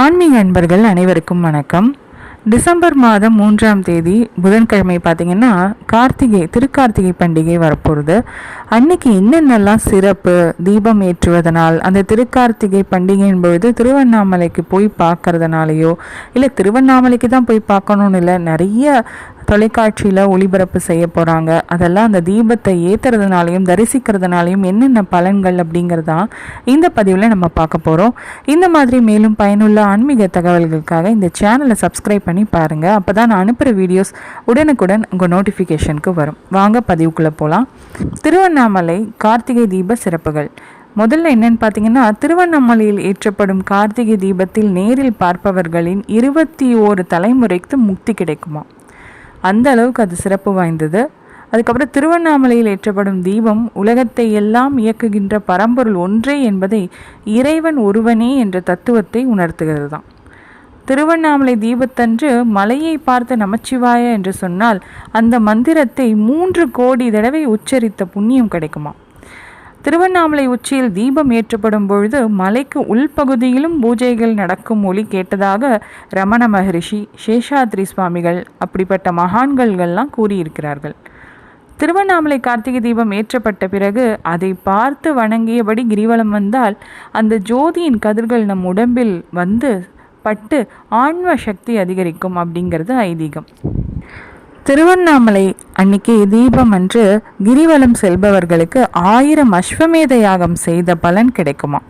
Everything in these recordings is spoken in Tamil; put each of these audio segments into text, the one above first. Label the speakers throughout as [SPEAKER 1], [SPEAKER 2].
[SPEAKER 1] ஆன்மீக அன்பர்கள் அனைவருக்கும் வணக்கம். டிசம்பர் மாதம் மூன்றாம் தேதி புதன்கிழமை பார்த்தீங்கன்னா கார்த்திகை திருக்கார்த்திகை பண்டிகை வரப்போகுது. அன்னைக்கு என்னென்னலாம் சிறப்பு தீபம் ஏற்றுவதனால் அந்த திருக்கார்த்திகை பண்டிகையின் பொழுது திருவண்ணாமலைக்கு போய் பார்க்கறதுனாலையோ இல்லை திருவண்ணாமலைக்கு தான் போய் பார்க்கணுன்னு இல்லை நிறைய தொலைக்காட்சியில் ஒளிபரப்பு செய்ய போகிறாங்க அதெல்லாம் அந்த தீபத்தை ஏற்றுறதுனாலையும் தரிசிக்கிறதுனாலையும் என்னென்ன பலன்கள் அப்படிங்கிறதான் இந்த பதிவில் நம்ம பார்க்க போகிறோம் இந்த மாதிரி மேலும் பயனுள்ள ஆன்மீக தகவல்களுக்காக இந்த சேனலை சப்ஸ்கிரைப் பண்ணி பாருங்கள் அப்போ தான் நான் அனுப்புகிற வீடியோஸ் உடனுக்குடன் உங்கள் நோட்டிஃபிகேஷனுக்கு வரும். வாங்க பதிவுக்குள்ளே போகலாம் திருவண்ணாமலை கார்த்திகை தீப சிறப்புகள். முதல்ல என்னன்னு பார்த்தீங்கன்னா திருவண்ணாமலையில் ஏற்றப்படும் கார்த்திகை தீபத்தில் நேரில் பார்ப்பவர்களின் இருபத்தி ஓரு தலைமுறைக்கு முக்தி கிடைக்குமா அந்த அளவுக்கு அது சிறப்பு வாய்ந்தது. அதுக்கப்புறம் திருவண்ணாமலையில் ஏற்றப்படும் தீபம் உலகத்தை எல்லாம் இயக்குகின்ற பரம்பொருள் ஒன்றே என்பதை இறைவன் ஒருவனே என்ற தத்துவத்தை உணர்த்துகிறது தான். திருவண்ணாமலை தீபத்தன்று மலையை பார்த்த நமச்சிவாய என்று சொன்னால் அந்த மந்திரத்தை மூன்று கோடி தடவை உச்சரித்த புண்ணியம் கிடைக்குமா திருவண்ணாமலை உச்சியில் தீபம் ஏற்றப்படும் பொழுது மலைக்கு உள்பகுதியிலும் பூஜைகள் நடக்கும் ஒளி கேட்டதாக ரமண மகரிஷி சேஷாத்ரி சுவாமிகள் அப்படிப்பட்ட மகான்கள்கள்லாம் கூறியிருக்கிறார்கள். திருவண்ணாமலை கார்த்திகை தீபம் ஏற்றப்பட்ட பிறகு அதை பார்த்து வணங்கியபடி கிரிவலம் வந்தால் அந்த ஜோதியின் கதிர்கள் நம் உடம்பில் வந்து பட்டு ஆன்ம சக்தி அதிகரிக்கும் அப்படிங்கிறது ஐதீகம். திருவண்ணாமலை அன்னைக்கு தீபம் அன்று கிரிவலம் செல்பவர்களுக்கு ஆயிரம் அஸ்வமேத யாகம் செய்த பலன் கிடைக்குமா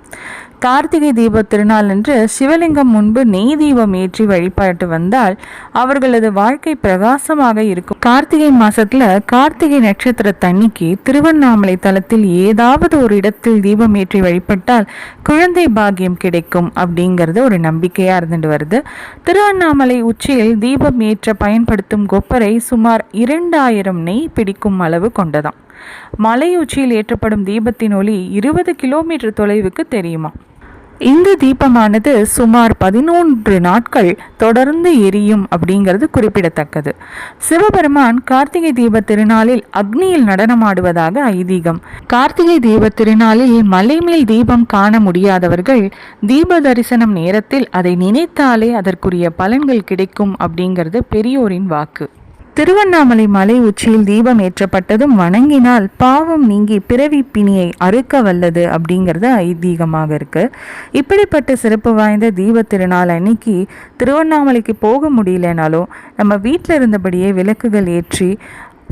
[SPEAKER 1] கார்த்திகை தீப திருநாள் அன்று சிவலிங்கம் முன்பு நெய் தீபம் ஏற்றி வழிபாட்டு வந்தால் அவர்களது வாழ்க்கை பிரகாசமாக இருக்கும். கார்த்திகை மாசத்துல கார்த்திகை நட்சத்திர தண்ணிக்கு திருவண்ணாமலை தலத்தில் ஏதாவது ஒரு இடத்தில் தீபம் ஏற்றி வழிபட்டால் குழந்தை பாக்கியம் கிடைக்கும் அப்படிங்கிறது ஒரு நம்பிக்கையா இருந்துட்டு வருது. திருவண்ணாமலை உச்சியில் தீபம் ஏற்ற பயன்படுத்தும் கொப்பரை சுமார் இரண்டாயிரம் நெய் பிடிக்கும் அளவு கொண்டதாம். மலை உச்சியில் ஏற்றப்படும் தீபத்தின் ஒளி இருபது கிலோமீட்டர் தொலைவுக்கு தெரியுமா இந்த தீபமானது சுமார் பதினொன்று நாட்கள் தொடர்ந்து எரியும் அப்படிங்கிறது குறிப்பிடத்தக்கது. சிவபெருமான் கார்த்திகை தீப திருநாளில் அக்னியில் நடனமாடுவதாக ஐதீகம். கார்த்திகை தீப திருநாளில் மலை மேல் தீபம் காண முடியாதவர்கள் தீப தரிசனம் நேரத்தில் அதை நினைத்தாலே அதற்குரிய பலன்கள் கிடைக்கும் அப்படிங்கிறது பெரியோரின் வாக்கு. திருவண்ணாமலை மலை உச்சியில் தீபம் ஏற்றப்பட்டதும் வணங்கினால் பாவம் நீங்கி பிறவி பிணியை அறுக்க வல்லது அப்படிங்கிறது ஐதீகமாக இருக்கு. இப்படிப்பட்ட சிறப்பு வாய்ந்த தீப திருநாள் அன்னைக்கு திருவண்ணாமலைக்கு போக முடியலனாலும் நம்ம வீட்டில் இருந்தபடியே விளக்குகள் ஏற்றி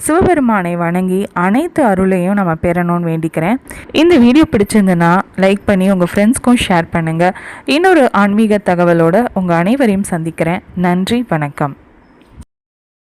[SPEAKER 1] சிவபெருமானை வணங்கி அனைத்து அருளையும் நம்ம பெறணும்னு வேண்டிக்கிறேன். இந்த வீடியோ பிடிச்சிருந்ததுன்னா லைக் பண்ணி உங்கள் ஃப்ரெண்ட்ஸ்க்கும் ஷேர் பண்ணுங்கள் இன்னொரு ஆன்மீக தகவலோடு உங்கள் அனைவரையும் சந்திக்கிறேன். நன்றி வணக்கம்.